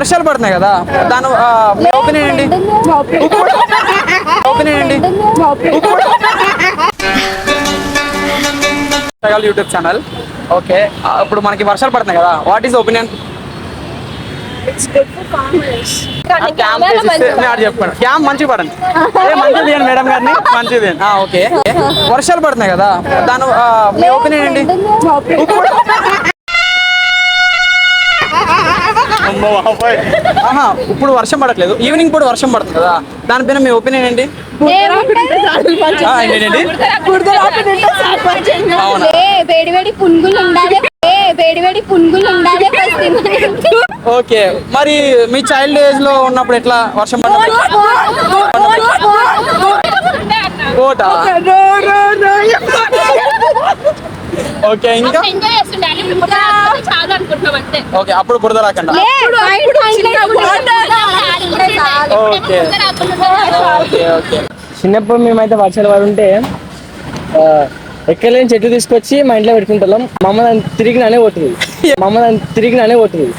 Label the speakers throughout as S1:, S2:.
S1: వర్షాలు పడుతున్నాయి కదా. దాని ఒపీనియన్ ఏంటి? ఒపీనియన్ ఏంటి? YouTube channel. ఓకే ఇప్పుడు మనకి వర్షాలు పడుతున్నాయి కదా. వాట్ ఈస్ ఒపీనియన్ క్యాంప్ మంచిగా పడండి. తీయండి మేడం గారిని. మంచిగా తీయండి. ఆ, ఓకే. వర్షాలు పడుతున్నాయి కదా. దాని ఆ, మీ ఆహా ఇప్పుడు వర్షం పడట్లేదు. ఈవినింగ్ కూడా వర్షం పడుతుంది కదా. దానిపైన మీ ఒపీనియన్ ఏంటి? ఆ, ఏంటండి? అవునా?
S2: ఏ వేడి వేడి పునుగులు ఉండాలి. ఏ వేడి వేడి పునుగులు ఉండాలి. ఫస్ట్ తినడానికి.
S1: ఓకే. మరి మీ చైల్డ్ ఏజ్లో ఉన్నప్పుడు ఎట్లా వర్షం పడినప్పుడు ఓకే ఇంకా?
S3: ఎంజాయ్ ఇప్పుడు
S1: ఓకే అప్పుడు బురద రాకుండా
S2: చిన్నప్పుడు
S1: ఓకే
S3: బురద రాకుండా
S1: ఓకే ఓకే
S4: చిన్నప్పుడు మేమైతే వర్షాలు పడి ఉంటే ఆ, ఎక్కలేని చెట్టు తీసుకొచ్చి మా ఇంట్లో పెట్టుకుంటాం మమ్మల్ని తిరిగి నానే కొట్టుది మమ్మల్ని తిరిగి నానే కొట్టుది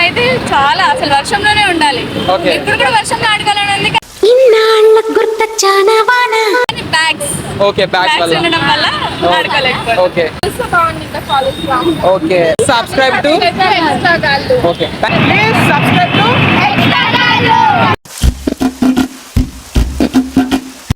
S5: అయితే చాలా అసలు వర్షంలోనే ఉండాలి. ఇప్పుడు కూడా వర్షంలో కానీ బ్యాగ్స్
S1: ఓకే బ్యాక్ వల్ల. Okay okay subscribe to okay please subscribe to